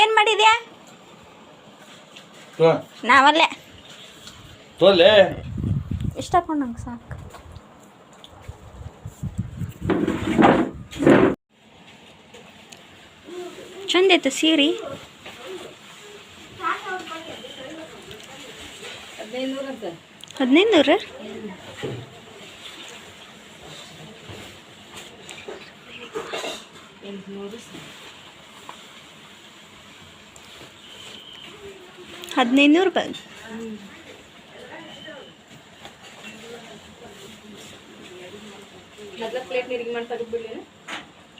ಏನು ಮಾಡಿದ್ಯಾ? ನಾವಲ್ಲೇ. ತೋಲೆ. ಇಷ್ಟಪಟ್ಟು ನಂಗೆ ಸಾಕು. ಚಂದ ಇತ್ತು ಸೀರೆ. ಹದಿನೈದು ನೂರು. ಹದಿನೈದು ನೂರು ರೂಪಾಯಿ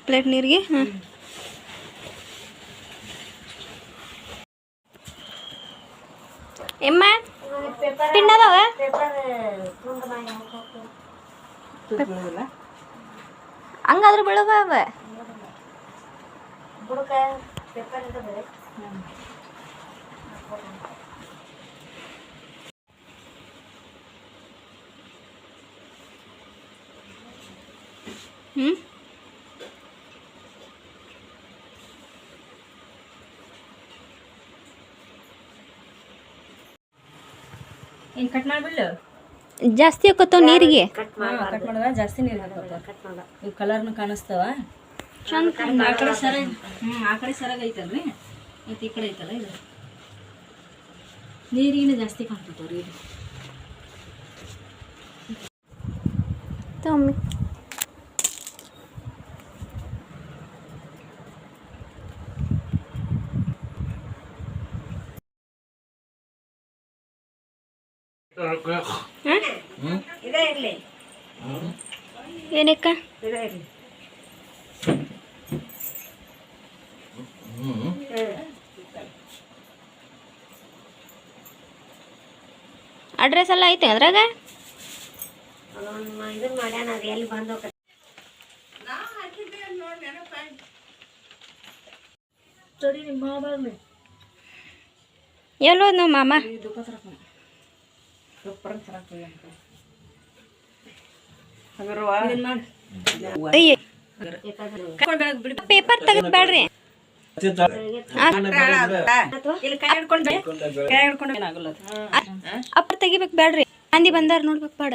ಪ್ಲೇಟ್ ನೀರಿಗೆ ಹಾಂ ಎಮ್ಮ ತಿನ್ನದವ ಹಂಗಾದ್ರೆ ಬೆಳಗ ಅವ ಹ್ಞೂ ಏನು ಕಟ್ ಮಾಡಿಬಿಡ್ಲು ಜಾಸ್ತಿ ಹಾಕೋತಾವ ನೀರಿಗೆ ಕಟ್ ಮಾಡಿದ ಜಾಸ್ತಿ ನೀರು ಹಾಕೋತ ಇವು ಕಲರ್ನು ಕಾಣಿಸ್ತಾವ ಚಂದ ಆ ಕಡೆ ಸರ ಹ್ಞೂ ಆ ಕಡೆ ಸರಾಗ ಐತಲ್ರಿ ಮತ್ತು ಈ ಕಡೆ ಐತಲ್ಲ ಇದು ನೀರಿಗಿನ ಜಾಸ್ತಿ ಕಾಣ್ತೈತವ್ರಿ ಇದು ತಮ್ಮಿ ಅಡ್ರೆಸ್ ಎಲ್ಲ ಐತೆ ಅದ್ರಾಗ? ಎಲ್ಲೋದ್ ನಮ್ಮ ಮಾಮ? ಅಯ್ಯ. ಪೇಪರ್ ತೆಗೆದ್ಬೇಡ್ರಿ. ಅಪ್ಪ ತೆಗಿಬೇಕು ಬೇಡ್ರಿ ಮಂದಿ ಬಂದಾರ ನೋಡ್ಬೇಕು ಬಾಡ.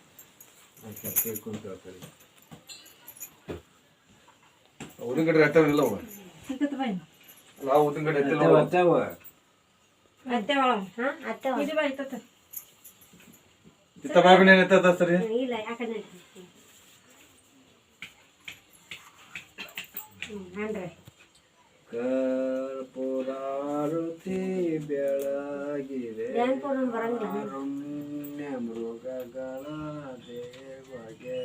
ಒಳ ಹಾ ಅತ್ತೆ ಇದು ಬಾಯ್ ತತ್ತ ಇತ್ತ ಬಾಬಿನ ಏನ್ ಎತ್ತ ಸರಿ ಹಂಡ್ರೆ ಕರ್ಪುರಾರುತಿ ಬೆಳಗಿದೆ ಬ್ಯಾಂಕ್ ಫೋನ್ ಬರಂಗಿಲ್ಲ ಕಾರುಣ್ಯ ಮೃಗಗಳ ದೇವಗೆ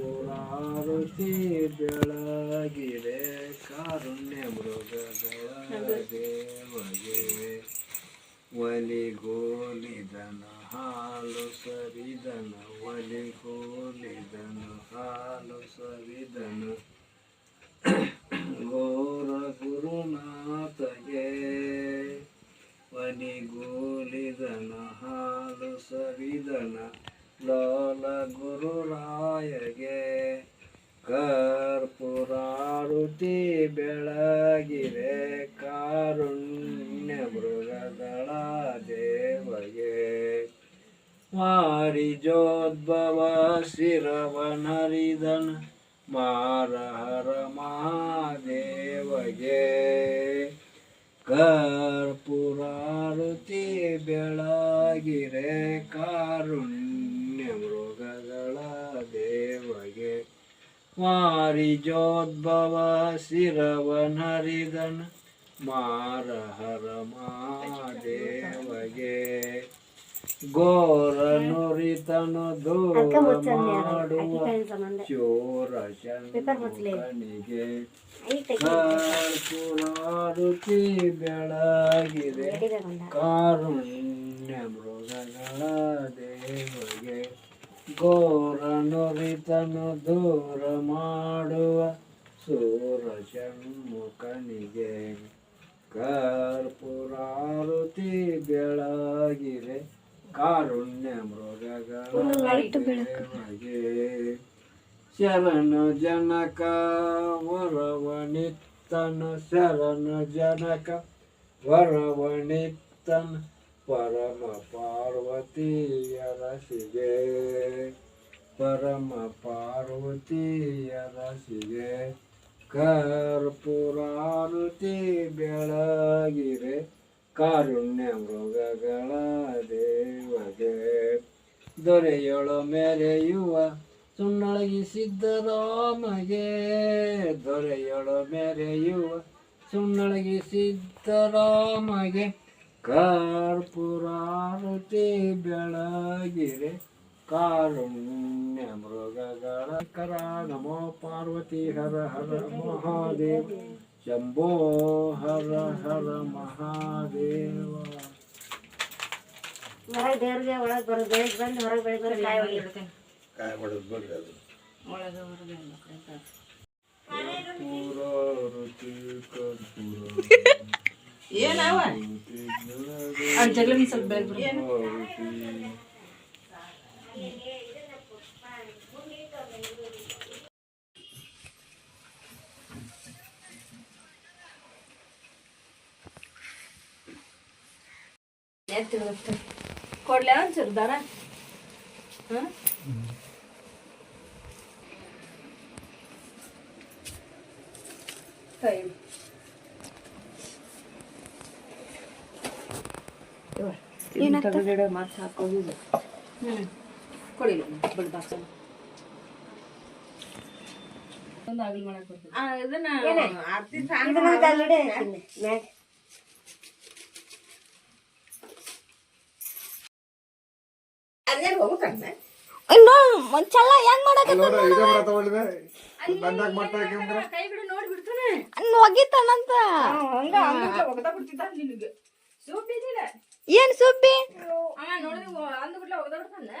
ಕರ್ಪುರಾರುತಿ ಬೆಳಗಿದೆ ಕಾರುಣ್ಯ ಮೃಗಗಳ ದೇವಗೆ ಒಲಿಗೋಲಿದನ ಹಾಲು ಸರಿದನ ಒಲಿಗೋಲಿದನ ಕರ್ಪುರಾರುತಿ ಬೆಳಗಿರೆ ಕಾರುಣ್ಯ ಮೃಗಗಳ ದೇವಗೆ. ಮಾರಿಜೋದ್ಭವ ಶಿರವನರಿದನ ಮಾರಹರ ಮಾರಿಜೋದ್ಭವ ಶಿರವನರಿದನ ಮಾರ ಹರ ಮಾದೇವಗೆ ಘೋರ ನುರಿತನು ದೂರ ಮಾಡುವ ಚೋರ ಶನಿಗೆ ಕರ್ಪುರಾರುತಿ ಬೆಳಗಿದೆ ಕಾರುಣ್ಯ ಮೃಗಗಳ ದೇವಗೆ ಘೋರ ನುರಿತನು ದೂರ ಮಾಡುವ ಸೂರ ಷಣ್ಮುಖನಿಗೆ. ಕರ್ಪುರಾರುತಿ ಬೆಳಗಿರೆ ಕಾರುಣ್ಯ ಮೃಗಗಳಿಗೆ ಶರಣು ಶರಣ ಜನಕ ವರವಣಿತ್ತನ ಶರಣ ಜನಕ ವರವಣಿತ್ತನ ಪರಮ ಪಾರ್ವತಿಯರಸಿಗೆ ಪರಮ ಪಾರ್ವತಿಯರಸಿಗೆ ಕರ್ಪುರಾರುತಿ ಬೆಳಗಿರೆ ಕಾರುಣ್ಯ ಮೃಗಗಳ ದೇವಗೆ. ದೊರೆಯೊಳು ಮೆರೆಯುವ ಸಿದ್ದರಾಮಗೆ ದೊರೆಯೊಳು ಮೆರೆಯುವ ಸುಣ್ಣಳಗಿ ಸಿದ್ದರಾಮಗೆ ಕರ್ಪುರಾರುತಿ ಬೆಳಗಿರೆ ಕಾರುಣ್ಯ ಮೃಗಗಳ ಕರ ನಮೋ ಪಾರ್ವತಿ ಹರ ಹರ ಮಹಾದೇವ ಶಂಭೋ ಹರ ಹರ ಮಹಾದೇವ ಹೊರಗೆ ದೇವ್ರಿಗೆ ಒಳಗೆ ಬರೋದು ಬೆಳಗ್ಗೆ ಬಂದು ಹೊರಗೆ ಬೆಳಗ್ಗೆ ಬಂದು ಕಾಯಿ ಹೊಡಿ ಕಾಯಿ ಹೊಡೆದ್ ಬಿಡ್ರಿ ಅದು ಒಳಗೆ ಹೊರಗೆ ಎಲ್ಲ ಕಡೆ ಇರ್ತದೆ. ಕರ್ಪುರಾರುತಿ ಕರ್ಪೂರ ಆ ಜಗಳ ಮೀನ್ ಸ್ವಲ್ಪ ಬೆಳಗ್ಗೆ ಬಿಡು. ಆರುತಿ ಕೊಡ್ಲಾ ಒಂಚೂರು ದಾರ ಹಾಂ ಕೈ ತೆಗೆದಿಡ ಕೊಡಿ ಬಿಡು ಬಾಸ. ಒಂದು ಆಗಲಿ ಇದನ್ನ ಆರತಿ ಇನ್ನು ಹೆಂಗ್ ಮಾಡಕ ನೋಡ ಇದೇ ಬರ ತಗೊಳ್ಳಿದೆ ಬಂದಾಗ ಮಾಡ್ತಾರೆ ಕೈ ಬಿಡು ನೋಡಿ ಬಿಡ್ತಾನೆ. ಒಗಿತಾನಂತ ಹಂಗ ಒಗದ ಬಿಡ್ತಿದ್ದ ನಿನಗೆ. ಸೂಪ್ ಇದಿಲ್ಲ ಏನ್ ಸುಬ್ಬಿ ಅವ ನೋಡಿದ್ರೆ ಅಂದ್ಬಿಟ್ಲೆ ಒಗದ ಬಿಡ್ತಾನೆ